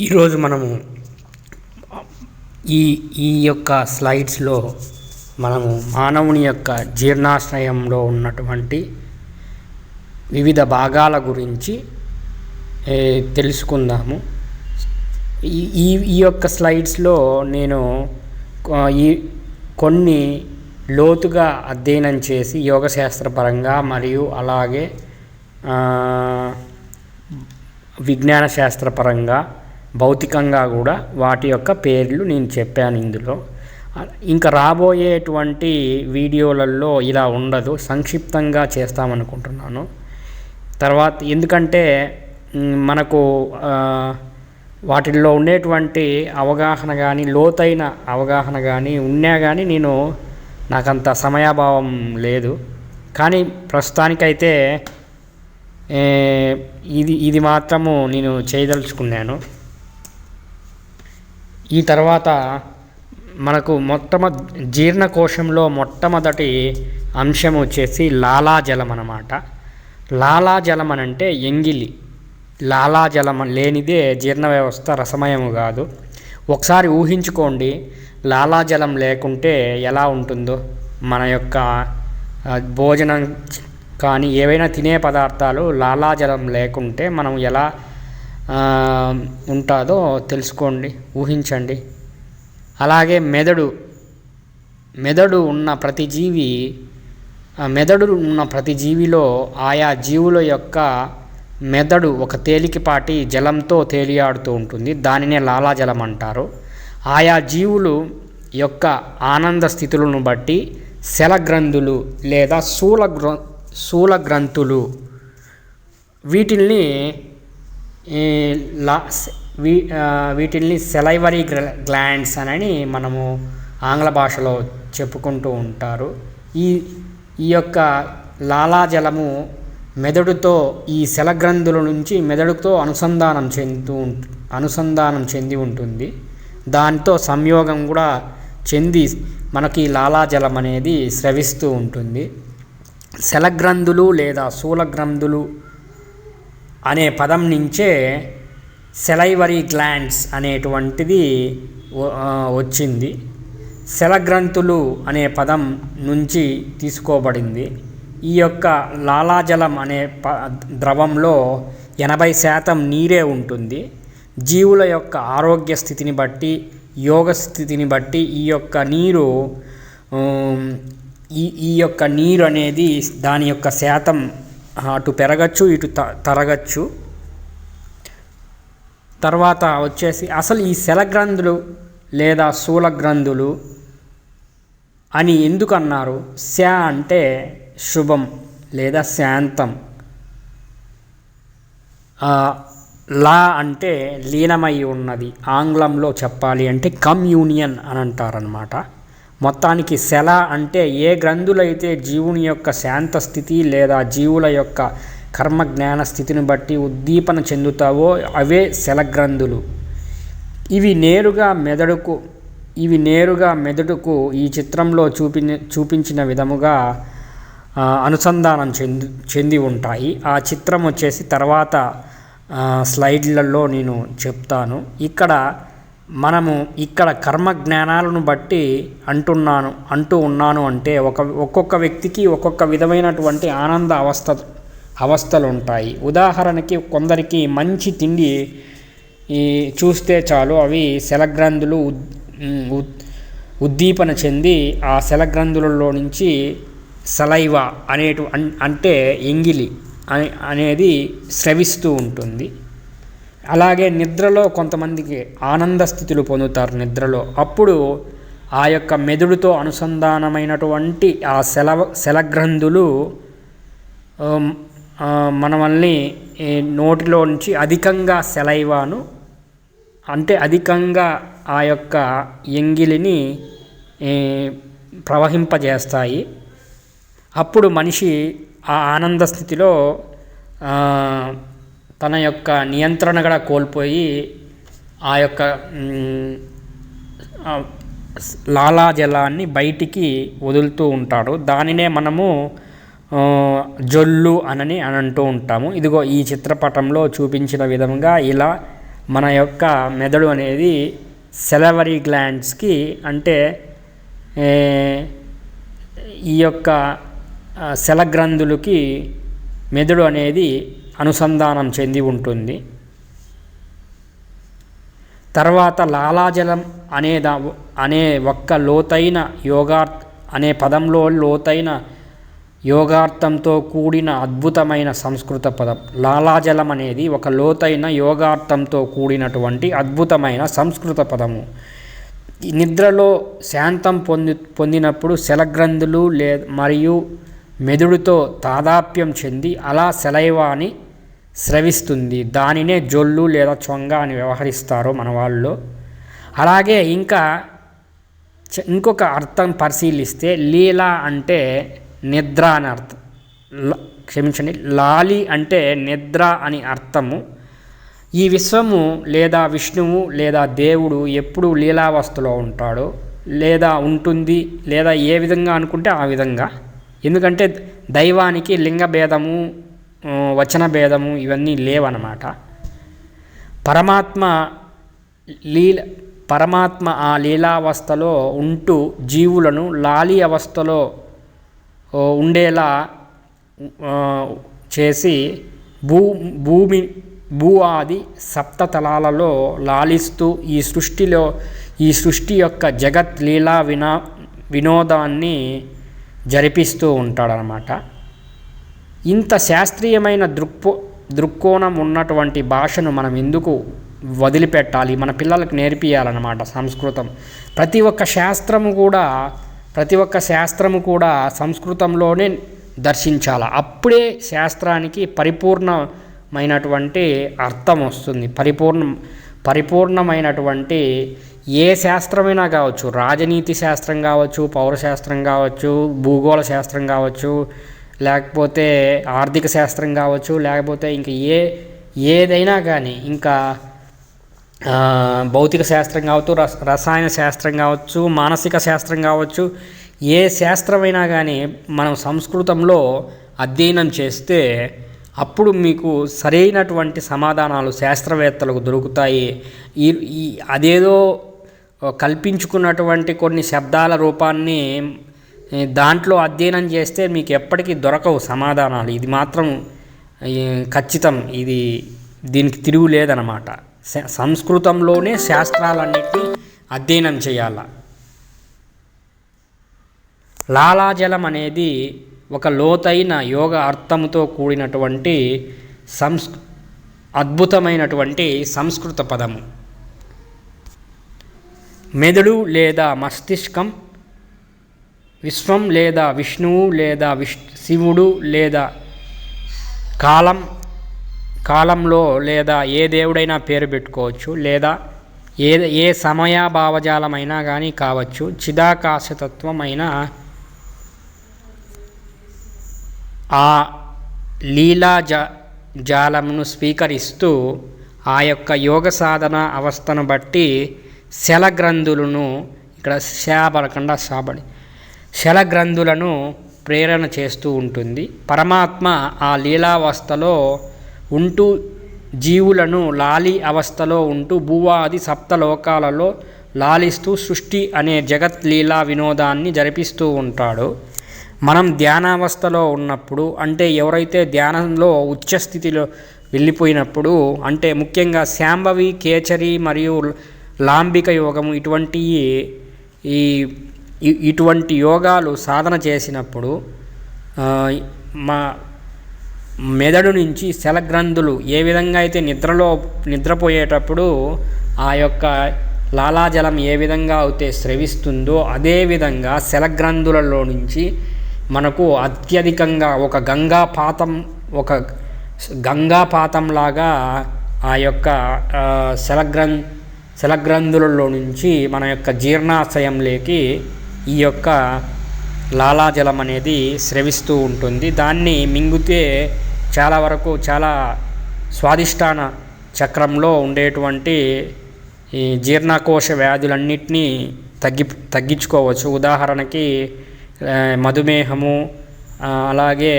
ఈరోజు మనము ఈ ఈ యొక్క స్లైడ్స్లో మనము మానవుని యొక్క జీర్ణాశ్రయంలో ఉన్నటువంటి వివిధ భాగాల గురించి తెలుసుకుందాము. ఈ ఈ ఈ యొక్క స్లైడ్స్లో నేను ఈ కొన్ని లోతుగా అధ్యయనం చేసి యోగశాస్త్రపరంగా మరియు అలాగే విజ్ఞాన శాస్త్రపరంగా భౌతికంగా కూడా వాటి యొక్క పేర్లు నేను చెప్పాను ఇందులో. ఇంకా రాబోయేటువంటి వీడియోలలో ఇలా ఉండదు. సంక్షిప్తంగా చేస్తామనుకుంటున్నాను. తర్వాత ఎందుకంటే మనకు వాటిల్లో ఉండేటువంటి అవగాహన కానీ లోతైన అవగాహన కానీ ఉన్నా కానీ నేను నాకంత సమయాభావం లేదు. కానీ ప్రస్తుతానికైతే ఇది ఇది మాత్రము నేను చేయదలుచుకున్నాను. ఈ తర్వాత మనకు మొట్టమొద జీర్ణకోశంలో మొట్టమొదటి అంశం వచ్చేసి లాలాజలం అన్నమాట. లాలాజలం అని అంటే ఎంగిలి. లాలాజలం లేనిదే జీర్ణ వ్యవస్థ రసమయము కాదు. ఒకసారి ఊహించుకోండి లాలాజలం లేకుంటే ఎలా ఉంటుందో? మన యొక్క భోజనం కానీ ఏవైనా తినే పదార్థాలు లాలాజలం లేకుంటే మనం ఎలా ఉంటుందో తెలుసుకోండి ఊహించండి. అలాగే మెదడు మెదడు ఉన్న ప్రతి జీవి మెదడు ఉన్న ప్రతి జీవిలో ఆయా జీవుల యొక్క మెదడు ఒక తేలికపాటి జలంతో తేలియాడుతూ ఉంటుంది. దానినే లాలాజలం అంటారు. ఆయా జీవులు యొక్క ఆనంద స్థితులను బట్టి శలగ్రంథులు లేదా శూల గ్ర శూల గ్రంథులు వీటిల్ని ఈ లా వీ వీటిల్ని సెలైవరీ గ్లాండ్స్ అని మనము ఆంగ్ల భాషలో చెప్పుకుంటూ ఉంటారు. ఈ ఈ యొక్క లాలాజలము మెదడుతో ఈ శలగ్రంథుల నుంచి మెదడుతో అనుసంధానం చెందుతూ అనుసంధానం చెంది ఉంటుంది. దాంతో సంయోగం కూడా చెంది మనకి లాలాజలం అనేది స్రవిస్తూ ఉంటుంది. శలగ్రంథులు లేదా శూలగ్రంథులు అనే పదం నుంచే సెలైవరీ గ్లాండ్స్ అనేటువంటిది వచ్చింది. శలగ్రంథులు అనే పదం నుంచి తీసుకోబడింది. ఈ యొక్క లాలాజలం అనే ప ద్రవంలో ఎనభై శాతం నీరే ఉంటుంది. జీవుల యొక్క ఆరోగ్య స్థితిని బట్టి యోగ స్థితిని బట్టి ఈ యొక్క నీరు ఈ ఈ యొక్క నీరు అనేది దాని యొక్క శాతం అటు పెరగచ్చు ఇటు త తరగచ్చు. తర్వాత వచ్చేసి అసలు ఈ శలగ్రంథులు లేదా శూలగ్రంథులు అని ఎందుకు అన్నారు శ అంటే శుభం లేదా శాంతం. లా అంటే లీనమై ఉన్నది. ఆంగ్లంలో చెప్పాలి అంటే కమ్యూనియన్ అని అంటారనమాట మొత్తానికి శల అంటే ఏ గ్రంథులైతే జీవుని యొక్క శాంత స్థితి లేదా జీవుల యొక్క కర్మ జ్ఞాన స్థితిని బట్టి ఉద్దీపన చెందుతావో అవే శలగ్రంథులు ఇవి నేరుగా మెదడుకు ఇవి నేరుగా మెదడుకు ఈ చిత్రంలో చూపి చూపించిన విధముగా అనుసంధానం చెంది చెంది ఉంటాయి. ఆ చిత్రం వచ్చేసి తర్వాత స్లైడ్లలో నేను చెప్తాను. ఇక్కడ మనము ఇక్కడ కర్మ జ్ఞానాలను బట్టి అంటున్నాను అంటూ ఉన్నాను అంటే ఒక ఒక్కొక్క వ్యక్తికి ఒక్కొక్క విధమైనటువంటి ఆనంద అవస్థ అవస్థలు ఉంటాయి ఉదాహరణకి కొందరికి మంచి తిండి ఈ చూస్తే చాలు అవి శలగ్రంథులు ఉద్- ఉద్- ఉద్దీపన చెంది ఆ శలగ్రంథులలో నుంచి సలైవ అనేటు అంటే ఎంగిలి అనేది స్రవిస్తూ ఉంటుంది. అలాగే నిద్రలో కొంతమందికి ఆనంద స్థితులు పొందుతారు నిద్రలో. అప్పుడు ఆ యొక్క మెదుడుతో అనుసంధానమైనటువంటి ఆ సెలవ శలగ్రంథులు మనమల్ని మనల్ని నోటిలో నుంచి అధికంగా సెలైవాను. అంటే అధికంగా ఆ యొక్క ఎంగిలిని ప్రవహింపజేస్తాయి. అప్పుడు మనిషి ఆ ఆనంద స్థితిలో తన యొక్క నియంత్రణ కూడా కోల్పోయి ఆ యొక్క లాలాజలాన్ని బయటికి వదులుతూ ఉంటాడు. దానినే మనము జొల్లు అనని అని అంటూ ఉంటాము. ఇదిగో ఈ చిత్రపటంలో చూపించిన విధంగా ఇలా మన యొక్క మెదడు అనేది సెలవరీ గ్లాండ్స్కి అంటే ఈ యొక్క శలగ్రంథులకి మెదడు అనేది అనుసంధానం చెంది ఉంటుంది. తర్వాత లాలాజలం అనే అనే ఒక్క లోతైన యోగార్ అనే పదంలో లోతైన యోగార్థంతో కూడిన అద్భుతమైన సంస్కృత పదం. లాలాజలం అనేది ఒక లోతైన యోగార్థంతో కూడినటువంటి అద్భుతమైన సంస్కృత పదము. నిద్రలో శాంతం పొంది పొందినప్పుడు శలగ్రంథులు లే మరియు మెదుడుతో తాదాప్యం చెంది అలా సెలైవాని స్రవిస్తుంది. దానినే జొల్లు లేదా చొంగ అని వ్యవహరిస్తారు మన వాళ్ళు. అలాగే ఇంకా ఇంకొక అర్థం పరిశీలిస్తే లీలా అంటే నిద్ర అని అర్థం. క్షమించండి లాలి అంటే నిద్ర అని అర్థము. ఈ విశ్వము లేదా విష్ణువు లేదా దేవుడు ఎప్పుడు లీలావస్థలో ఉంటాడు లేదా ఉంటుంది లేదా ఏ విధంగా అనుకుంటే ఆ విధంగా. ఎందుకంటే దైవానికి లింగ భేదము వచన భేదము ఇవన్నీ లేవన్నమాట పరమాత్మ లీల పరమాత్మ ఆ లీలావస్థలో ఉంటూ జీవులను లాలి అవస్థలో ఉండేలా చేసి భూ భూమి భూ ఆది సప్తతలాలలో లాలిస్తూ ఈ సృష్టిలో ఈ సృష్టి యొక్క జగత్ లీలా వినా వినోదాన్ని జరిపిస్తూ ఉంటాడనమాట. ఇంత శాస్త్రీయమైన దృక్పో దృక్కోణం ఉన్నటువంటి భాషను మనం ఎందుకు వదిలిపెట్టాలి? మన పిల్లలకు నేర్పియాలన్నమాట సంస్కృతం. ప్రతి ఒక్క శాస్త్రము కూడా ప్రతి ఒక్క శాస్త్రము కూడా సంస్కృతంలోనే దర్శించాలి. అప్పుడే శాస్త్రానికి పరిపూర్ణమైనటువంటి అర్థం వస్తుంది. పరిపూర్ణ పరిపూర్ణమైనటువంటి ఏ శాస్త్రమైనా కావచ్చు. రాజనీతి శాస్త్రం కావచ్చు పౌరశాస్త్రం కావచ్చు భూగోళ శాస్త్రం కావచ్చు లేకపోతే ఆర్థిక శాస్త్రం కావచ్చు లేకపోతే ఇంకా ఏ ఏదైనా కానీ ఇంకా భౌతిక శాస్త్రం కావచ్చు రస రసాయన శాస్త్రం కావచ్చు మానసిక శాస్త్రం కావచ్చు ఏ శాస్త్రమైనా కానీ మనం సంస్కృతంలో అధ్యయనం చేస్తే అప్పుడు మీకు సరైనటువంటి సమాధానాలు శాస్త్రవేత్తలకు దొరుకుతాయి. ఈ అదేదో కల్పించుకున్నటువంటి కొన్ని శబ్దాల రూపాన్ని దాంట్లో అధ్యయనం చేస్తే మీకు ఎప్పటికీ దొరకవు సమాధానాలు. ఇది మాత్రం ఖచ్చితం. ఇది దీనికి తిరుగు లేదనమాట సంస్కృతంలోనే శాస్త్రాలన్నింటినీ అధ్యయనం చేయాల. లాలాజలం అనేది ఒక లోతైన యోగ అర్థముతో కూడినటువంటి సంస్ అద్భుతమైనటువంటి సంస్కృత పదము. మెదడు లేదా మస్తిష్కం విశ్వం లేదా విష్ణువు లేదా విష్ శివుడు లేదా కాలం కాలంలో లేదా ఏ దేవుడైనా పేరు పెట్టుకోవచ్చు లేదా ఏ ఏ సమయ భావజాలమైనా కానీ కావచ్చు. చిదాకాశతత్వమైన ఆ లీలా జా జాలమును స్వీకరిస్తూ ఆ యొక్క యోగ సాధన అవస్థను బట్టి శలగ్రంథులను ఇక్కడ శాబడకుండా శాబడి శలగ్రంథులను ప్రేరణ చేస్తూ ఉంటుంది. పరమాత్మ ఆ లీలావస్థలో ఉంటూ జీవులను లాలి అవస్థలో ఉంటూ భూవాది సప్తలోకాలలో లాలిస్తూ సృష్టి అనే జగత్ లీలా వినోదాన్ని జరిపిస్తూ ఉంటాడు. మనం ధ్యానావస్థలో ఉన్నప్పుడు అంటే ఎవరైతే ధ్యానంలో ఉచ్చస్థితిలో వెళ్ళిపోయినప్పుడు అంటే ముఖ్యంగా శాంభవి కేచరి మరియు లాంబిక యోగము ఇటువంటి ఈ ఇటువంటి యోగాలు సాధన చేసినప్పుడు మా మెదడు నుంచి శలగ్రంథులు ఏ విధంగా అయితే నిద్రలో నిద్రపోయేటప్పుడు ఆ యొక్క లాలాజలం ఏ విధంగా అయితే స్రవిస్తుందో అదేవిధంగా శలగ్రంథులలో నుంచి మనకు అత్యధికంగా ఒక గంగాపాతం ఒక గంగాపాతంలాగా ఆ యొక్క శలగ్రం శలగ్రంథులలో నుంచి మన యొక్క జీర్ణాశయంలోకి ఈ యొక్క లాలాజలం అనేది స్రవిస్తూ ఉంటుంది. దాన్ని మింగితే చాలా వరకు చాలా స్వాదిష్టాన చక్రంలో ఉండేటువంటి ఈ జీర్ణకోశ వ్యాధులన్నింటినీ తగ్గి తగ్గించుకోవచ్చు. ఉదాహరణకి మధుమేహము అలాగే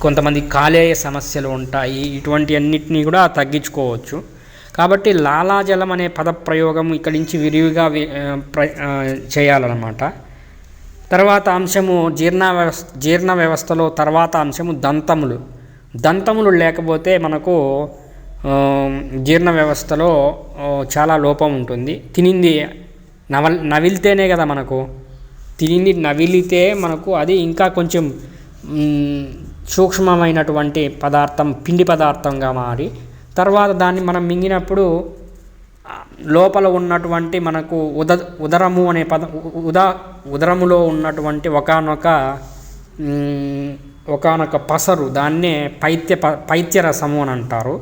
కొంతమంది కాలేయ సమస్యలు ఉంటాయి. ఇటువంటి అన్నిటినీ కూడా తగ్గించుకోవచ్చు. కాబట్టి లాలాజలం అనే పదప్రయోగం ఇక్కడి నుంచి విరివిగా ప్ర చేయాలన్నమాట. తర్వాత అంశము జీర్ణ వ్యవస్థ జీర్ణ వ్యవస్థలో తర్వాత అంశము దంతములు. దంతములు లేకపోతే మనకు జీర్ణ వ్యవస్థలో చాలా లోపం ఉంటుంది. తినింది నవల్ నవిలితేనే కదా మనకు. తినింది నవిలితే మనకు అది ఇంకా కొంచెం సూక్ష్మమైనటువంటి పదార్థం పిండి పదార్థంగా మారి తర్వాత దాన్ని మనం మింగినప్పుడు లోపల ఉన్నటువంటి మనకు ఉద ఉదరము అనే పద ఉద ఉదరములో ఉన్నటువంటి ఒకనొక ఒకనొక పసరు దాన్నే పైత్య ప పైత్యరసము అని అంటారు.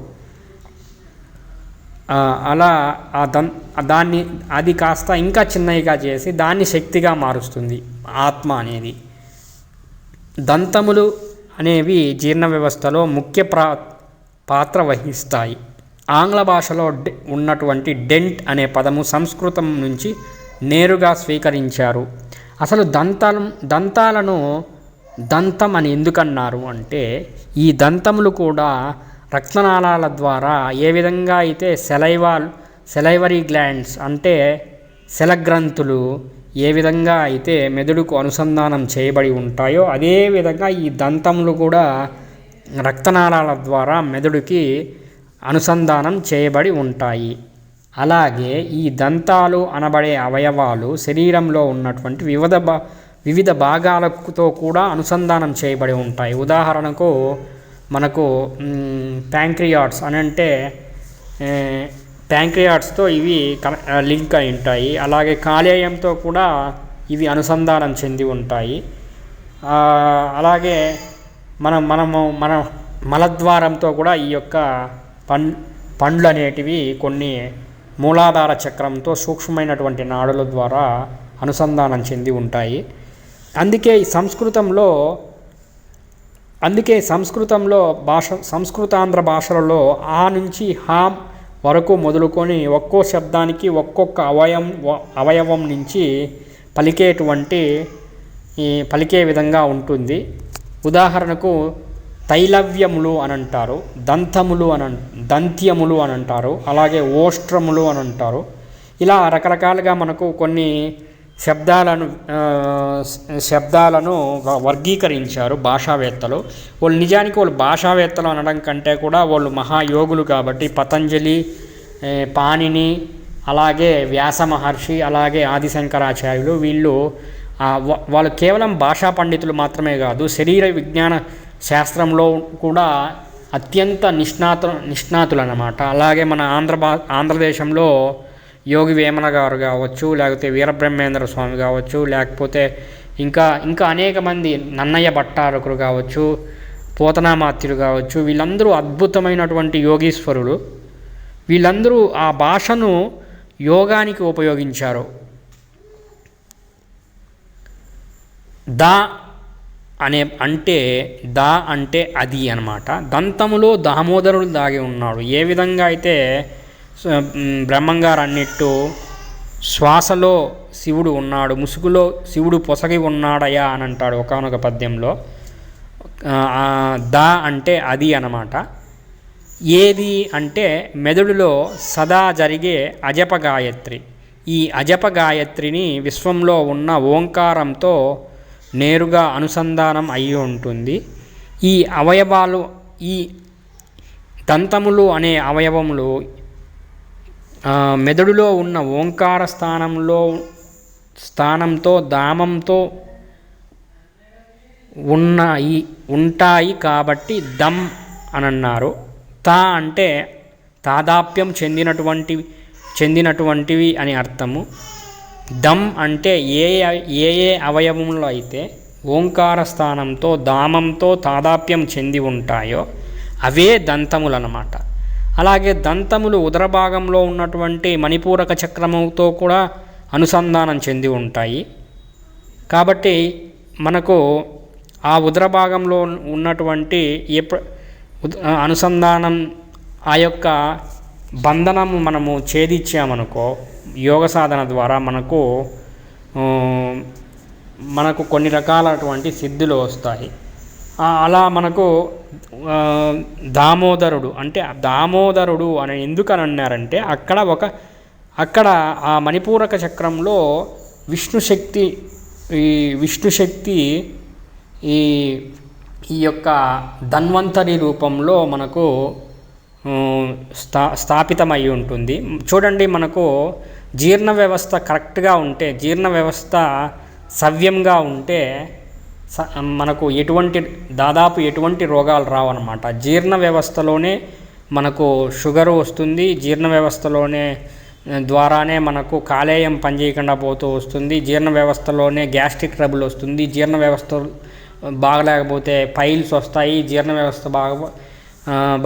అలా ఆ దం దాన్ని అది కాస్త ఇంకా చిన్నవిగా చేసి దాన్ని శక్తిగా మారుస్తుంది ఆత్మ అనేది. దంతములు అనేవి జీర్ణ వ్యవస్థలో ముఖ్య ప్రా పాత్ర వహిస్తాయి. ఆంగ్ల భాషలో డె- ఉన్నటువంటి డెంట్ అనే పదము సంస్కృతం నుంచి నేరుగా స్వీకరించారు. అసలు దంతాలు దంతాలను దంతం అని ఎందుకన్నారు అంటే ఈ దంతములు కూడా రక్తనాళాల ద్వారా ఏ విధంగా అయితే సెలైవాల్ సెలైవరీ గ్లాండ్స్ అంటే శలగ్రంథులు ఏ విధంగా అయితే మెదడుకు అనుసంధానం చేయబడి ఉంటాయో అదే విధంగా ఈ దంతములు కూడా రక్తనాళాల ద్వారా మెదడుకి అనుసంధానం చేయబడి ఉంటాయి. అలాగే ఈ దంతాలు అనబడే అవయవాలు శరీరంలో ఉన్నటువంటి వివిధ భా వివిధ భాగాలతో కూడా అనుసంధానం చేయబడి ఉంటాయి. ఉదాహరణకు మనకు ప్యాంక్రియాట్స్ అని అంటే ప్యాంక్రియాట్స్తో ఇవి లింక్ అయి ఉంటాయి. అలాగే కాలేయంతో కూడా ఇవి అనుసంధానం చెంది ఉంటాయి. అలాగే మనం మనము మన మలద్వారంతో కూడా ఈ యొక్క పం పండ్లు అనేటివి కొన్ని మూలాధార చక్రంతో సూక్ష్మమైనటువంటి నాడుల ద్వారా అనుసంధానం చెంది ఉంటాయి. అందుకే ఈ సంస్కృతంలో అందుకే సంస్కృతంలో భాష సంస్కృతాంధ్ర భాషలలో ఆ నుంచి హాం వరకు మొదలుకొని ఒక్కో శబ్దానికి ఒక్కొక్క అవయం అవయవం నుంచి పలికేటువంటి ఈ పలికే విధంగా ఉంటుంది. ఉదాహరణకు తైలవ్యములు అని అంటారు దంతములు అని దంత్యములు అని అంటారు అలాగే ఓష్ట్రములు అని అంటారు ఇలా రకరకాలుగా మనకు కొన్ని శబ్దాలను శబ్దాలను వర్గీకరించారు భాషావేత్తలు. వాళ్ళు నిజానికి వాళ్ళు భాషావేత్తలు అనడం కంటే కూడా వాళ్ళు మహాయోగులు కాబట్టి పతంజలి పాణిని అలాగే వ్యాస మహర్షి అలాగే ఆదిశంకరాచార్యులు వీళ్ళు వాళ్ళు కేవలం భాషా పండితులు మాత్రమే కాదు శరీర విజ్ఞాన శాస్త్రంలో కూడా అత్యంత నిష్ణాతు నిష్ణాతులు అన్నమాట అలాగే మన ఆంధ్ర భా ఆంధ్రదేశంలో యోగి వేమన గారు కావచ్చు లేకపోతే వీరబ్రహ్మేంద్ర స్వామి కావచ్చు లేకపోతే ఇంకా ఇంకా అనేక మంది నన్నయ్య భట్టారకులు కావచ్చు పోతనామాత్యులు కావచ్చు వీళ్ళందరూ అద్భుతమైనటువంటి యోగీశ్వరులు. వీళ్ళందరూ ఆ భాషను యోగానికి ఉపయోగించారు. దా అనే అంటే దా అంటే అది అనమాట దంతములో దామోదరుడు దాగి ఉన్నాడు. ఏ విధంగా అయితే బ్రహ్మంగారు అన్నట్టు శ్వాసలో శివుడు ఉన్నాడు ముసుగులో శివుడు పొసగి ఉన్నాడయా అని అంటాడు ఒకనొక పద్యంలో. దా అంటే అది అనమాట ఏది అంటే మెదడులో సదా జరిగే అజప గాయత్రి. ఈ అజప గాయత్రిని విశ్వంలో ఉన్న ఓంకారంతో నేరుగా అనుసంధానం అయి ఉంటుంది. ఈ అవయవాలు ఈ దంతములు అనే అవయవములు మెదడులో ఉన్న ఓంకార స్థానంలో స్థానంతో దామంతో ఉన్నాయి ఉంటాయి కాబట్టి దమ్ అని అన్నారు తా అంటే తాదాప్యం చెందినటువంటి చెందినటువంటివి అని అర్థము. దమ్ అంటే ఏ ఏ ఏ అవయవంలో అయితే ఓంకార స్థానంతో దామంతో తాదాప్యం చెంది ఉంటాయో అవే దంతములు అన్నమాట అలాగే దంతములు ఉదర భాగంలో ఉన్నటువంటి మణిపూరక చక్రముతో కూడా అనుసంధానం చెంది ఉంటాయి. కాబట్టి మనకు ఆ ఉదర భాగంలో ఉన్నటువంటి ఏ అనుసంధానం ఆ యొక్క బంధనము మనము ఛేదించామనుకో యోగ సాధన ద్వారా మనకు మనకు కొన్ని రకాలటువంటి సిద్ధులు వస్తాయి. అలా మనకు దామోదరుడు అంటే దామోదరుడు అని ఎందుకని అన్నారంటే అక్కడ ఒక అక్కడ ఆ మణిపూరక చక్రంలో విష్ణుశక్తి ఈ విష్ణుశక్తి ఈ ఈ యొక్క ధన్వంతరి రూపంలో మనకు స్థా స్థాపితమై ఉంటుంది. చూడండి మనకు జీర్ణ వ్యవస్థ కరెక్ట్గా ఉంటే జీర్ణ వ్యవస్థ సవ్యంగా ఉంటే స- మనకు ఎటువంటి దాదాపు ఎటువంటి రోగాలు రావన్నమాట. జీర్ణ వ్యవస్థలోనే మనకు షుగర్ వస్తుంది జీర్ణ వ్యవస్థలోనే ద్వారానే మనకు కాలేయం పనిచేయకుండా పోతూ వస్తుంది జీర్ణ వ్యవస్థలోనే గ్యాస్ట్రిక్ ట్రబుల్ వస్తుంది జీర్ణ వ్యవస్థ బాగలేకపోతే పైల్స్ వస్తాయి జీర్ణ వ్యవస్థ బాగా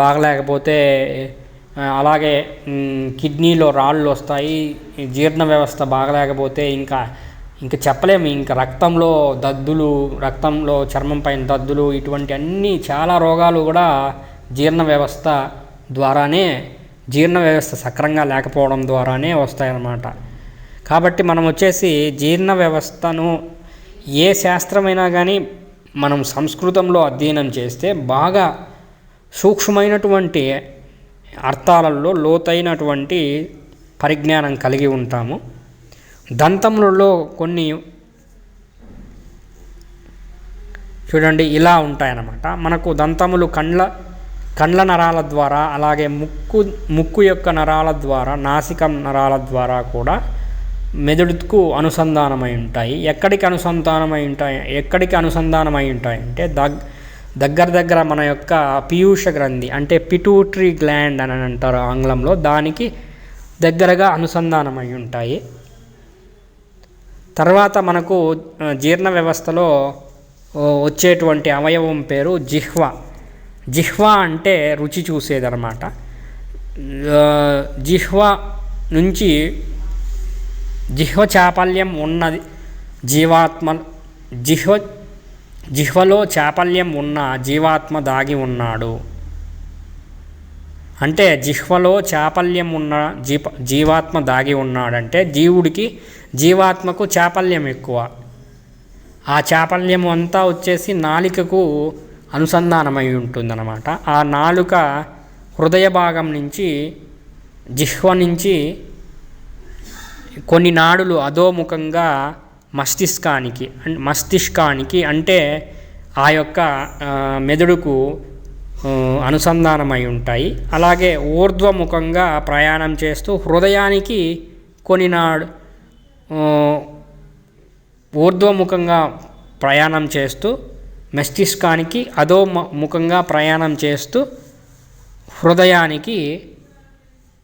బాగలేకపోతే అలాగే కిడ్నీలో రాళ్ళు వస్తాయి జీర్ణ వ్యవస్థ బాగలేకపోతే ఇంకా ఇంకా చెప్పలేము. ఇంకా రక్తంలో దద్దులు రక్తంలో చర్మం పైన దద్దులు ఇటువంటి అన్ని చాలా రోగాలు కూడా జీర్ణ వ్యవస్థ ద్వారానే జీర్ణ వ్యవస్థ సక్రంగా లేకపోవడం ద్వారానే వస్తాయన్నమాట. కాబట్టి మనం వచ్చేసి జీర్ణ వ్యవస్థను ఏ శాస్త్రమైనా కానీ మనం సంస్కృతంలో అధ్యయనం చేస్తే బాగా సూక్ష్మమైనటువంటి అర్థాలలో లోతైనటువంటి పరిజ్ఞానం కలిగి ఉంటాము. దంతములలో కొన్ని చూడండి ఇలా ఉంటాయన్నమాట. మనకు దంతములు కండ్ల కండ్ల నరాల ద్వారా అలాగే ముక్కు ముక్కు యొక్క నరాల ద్వారా నాసికం నరాల ద్వారా కూడా మెదడుకు అనుసంధానమై ఉంటాయి. ఎక్కడికి అనుసంధానమై ఉంటాయి ఎక్కడికి అనుసంధానమై ఉంటాయి అంటే దగ్ దగ్గర దగ్గర మన యొక్క పీయూష గ్రంథి అంటే పిటూటరీ గ్లాండ్ అని అంటారు ఆంగ్లంలో దానికి దగ్గరగా అనుసంధానమై ఉంటాయి. తర్వాత మనకు జీర్ణ వ్యవస్థలో వచ్చేటువంటి అవయవం పేరు జిహ్వ. జిహ్వ అంటే రుచి చూసేదనమాట జిహ్వ నుంచి జిహ్వ చాపల్యం ఉన్నది జీవాత్మ జిహ్వ జిహ్వలో చాపల్యం ఉన్న జీవాత్మ దాగి ఉన్నాడు. అంటే జిహ్వలో చాపల్యం ఉన్న జీప జీవాత్మ దాగి ఉన్నాడంటే జీవుడికి జీవాత్మకు చాపల్యం ఎక్కువ. ఆ చాపల్యం అంతా వచ్చేసి నాలికకు అనుసంధానమై ఉంటుందన్నమాట. ఆ నాలుక హృదయ భాగం నుంచి జిహ్వ నుంచి కొన్ని నాడులు అధోముఖంగా మస్తిష్కానికి మస్తిష్కానికి అంటే ఆ యొక్క మెదడుకు అనుసంధానమై ఉంటాయి. అలాగే ఊర్ధ్వముఖంగా ప్రయాణం చేస్తూ హృదయానికి కొనినాడు ఊర్ధ్వముఖంగా ప్రయాణం చేస్తూ మస్తిష్కానికి అధో ముఖంగా ప్రయాణం చేస్తూ హృదయానికి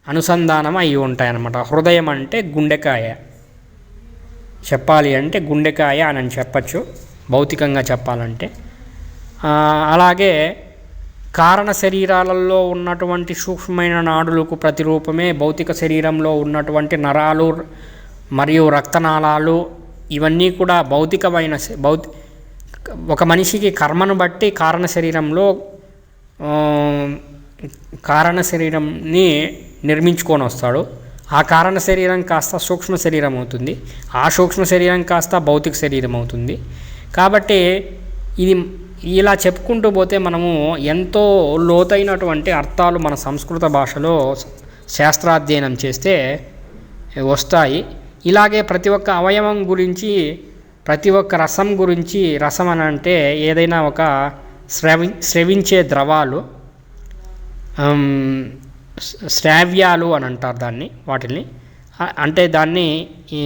అనుసంధానం అయి ఉంటాయన్నమాట. హృదయం అంటే గుండెకాయ. చెప్పాలి అంటే గుండెకాయ అని చెప్పచ్చు భౌతికంగా చెప్పాలంటే. అలాగే కారణ శరీరాలలో ఉన్నటువంటి సూక్ష్మమైన నాడులకు ప్రతిరూపమే భౌతిక శరీరంలో ఉన్నటువంటి నరాలు మరియు రక్తనాళాలు ఇవన్నీ కూడా భౌతికమైన భౌతి ఒక మనిషికి కర్మను బట్టి కారణ శరీరంలో కారణ శరీరంని నిర్మించుకొని వస్తాడు. ఆ కారణ శరీరం కాస్త సూక్ష్మ శరీరం అవుతుంది ఆ సూక్ష్మ శరీరం కాస్త భౌతిక శరీరం అవుతుంది. కాబట్టి ఇది ఇలా చెప్పుకుంటూ పోతే మనము ఎంతో లోతైనటువంటి అర్థాలు మన సంస్కృత భాషలో శాస్త్రాధ్యయనం చేస్తే వస్తాయి. ఇలాగే ప్రతి ఒక్క అవయవం గురించి ప్రతి ఒక్క రసం గురించి రసం అని అంటే ఏదైనా ఒక స్రవి స్రవించే ద్రవాలు శ్రావ్యాలు అని అంటారు దాన్ని వాటిని. అంటే దాన్ని ఈ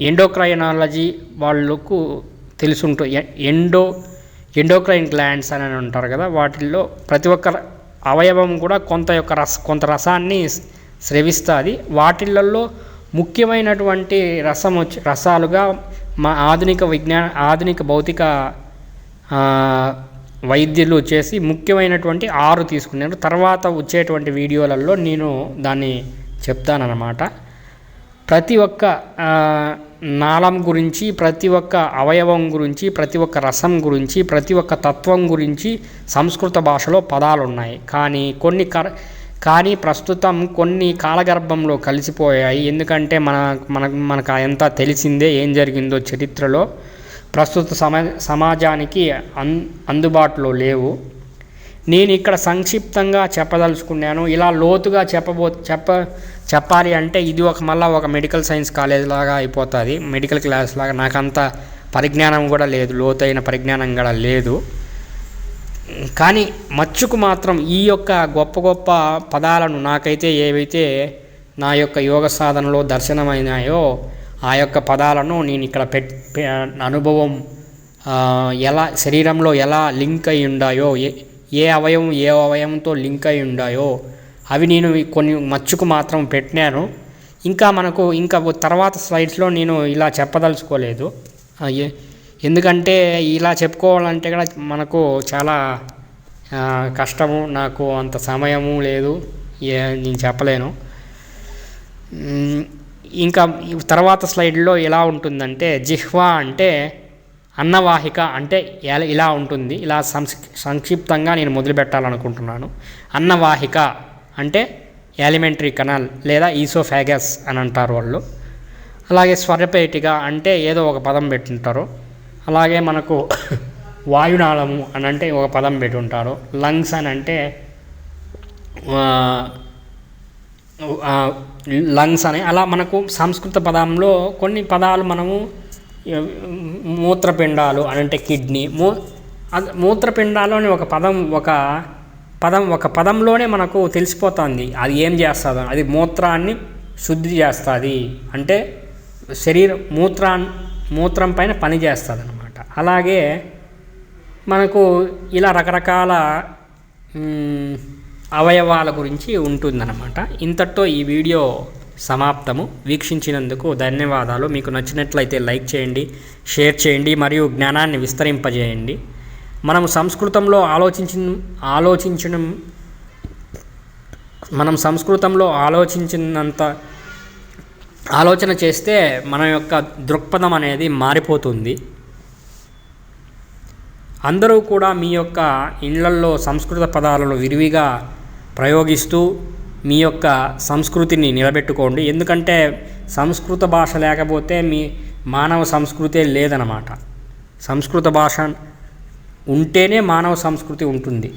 ఎండోక్రైనాలజీ వాళ్ళకు తెలుసుంటుంది ఎ- ఎండో ఎండోక్రైన్ గ్లాండ్స్ అని అంటారు కదా వాటిల్లో ప్రతి ఒక్క అవయవం కూడా కొంత యొక్క రస కొంత రసాన్ని స్రవిస్తుంది. వాటిల్లో ముఖ్యమైనటువంటి రసం వచ్చి రసాలుగా మా ఆధునిక విజ్ఞాన ఆధునిక భౌతిక వైద్యులు వచ్చేసి ముఖ్యమైనటువంటి ఆరు తీసుకున్నారు. తర్వాత వచ్చేటువంటి వీడియోలలో నేను దాన్ని చెప్తానన్నమాట. ప్రతి ఒక్క నాళం గురించి ప్రతి ఒక్క అవయవం గురించి ప్రతి ఒక్క రసం గురించి ప్రతి ఒక్క తత్వం గురించి సంస్కృత భాషలో పదాలు ఉన్నాయి కానీ కొన్ని కర కానీ ప్రస్తుతం కొన్ని కాలగర్భంలో కలిసిపోయాయి. ఎందుకంటే మన మన మనకు ఎంత తెలిసిందే ఏం జరిగిందో చరిత్రలో. ప్రస్తుత సమా సమాజానికి అన్ అందుబాటులో లేవు. నేను ఇక్కడ సంక్షిప్తంగా చెప్పదలుచుకున్నాను. ఇలా లోతుగా చెప్పబో చెప్ప చెప్పాలి అంటే ఇది ఒక మళ్ళీ ఒక మెడికల్ సైన్స్ కాలేజ్ లాగా అయిపోతుంది. మెడికల్ క్లాస్ లాగా. నాకు అంత పరిజ్ఞానం కూడా లేదు. లోతైన పరిజ్ఞానం కూడా లేదు. కానీ మచ్చుకు మాత్రం ఈ యొక్క గొప్ప గొప్ప పదాలను నాకైతే ఏవైతే నా యొక్క యోగ సాధనలో దర్శనమైనాయో ఆ యొక్క పదాలను నేను ఇక్కడ పెట్ పె- అనుభవం ఎలా శరీరంలో ఎలా లింక్ అయి ఉండాయో ఏ ఏ అవయవం ఏ అవయవంతో లింక్ అయి ఉండాయో అవి నేను కొన్ని మచ్చుకు మాత్రం పెట్టినాను. ఇంకా మనకు ఇంకా తర్వాత స్లైడ్స్లో నేను ఇలా చెప్పదలుచుకోలేదు. ఎందుకంటే ఇలా చెప్పుకోవాలంటే కూడా మనకు చాలా కష్టము నాకు అంత సమయము లేదు. ఏ నేను చెప్పలేను. ఇంకా తర్వాత స్లైడ్లో ఎలా ఉంటుందంటే జిహ్వా అంటే అన్నవాహిక అంటే ఇలా ఉంటుంది. ఇలా సంక్షి సంక్షిప్తంగా నేను మొదలు పెట్టాలనుకుంటున్నాను అన్నవాహిక అంటే ఎలిమెంటరీ కనాల్ లేదా ఈసోఫాగస్ అని అంటారు వాళ్ళు. అలాగే స్వరపేటిక అంటే ఏదో ఒక పదం పెట్టుంటారు. అలాగే మనకు వాయునాళము అని అంటే ఒక పదం పెట్టి ఉంటారు లంగ్స్ అని అంటే లంగ్స్ అని అలా మనకు సంస్కృత పదంలో కొన్ని పదాలు మనము మూత్రపిండాలు అని అంటే కిడ్నీ. మూ అది మూత్రపిండాలు అని ఒక పదం ఒక పదం ఒక పదంలోనే మనకు తెలిసిపోతుంది. అది ఏం చేస్తుంది? అది మూత్రాన్ని శుద్ధి చేస్తుంది. అంటే శరీరం మూత్రా మూత్రం పైన పని చేస్తుంది అనమాట అలాగే మనకు ఇలా రకరకాల అవయవాల గురించి ఉంటుందన్నమాట. ఇంతటితో ఈ వీడియో సమాప్తము. వీక్షించినందుకు ధన్యవాదాలు. మీకు నచ్చినట్లయితే లైక్ చేయండి షేర్ చేయండి మరియు జ్ఞానాన్ని విస్తరింపజేయండి. మనం సంస్కృతంలో ఆలోచించిన ఆలోచించడం మనం సంస్కృతంలో ఆలోచించినంత ఆలోచన చేస్తే మన యొక్క దృక్పథం అనేది మారిపోతుంది. అందరూ కూడా మీ యొక్క ఇళ్ళల్లో సంస్కృత పదాలను విరివిగా ప్రయోగిస్తూ మీ యొక్క సంస్కృతిని నిలబెట్టుకోండి. ఎందుకంటే సంస్కృత భాష లేకపోతే మీ మానవ సంస్కృతే లేదనమాట సంస్కృత భాష ఉంటేనే మానవ సంస్కృతి ఉంటుంది.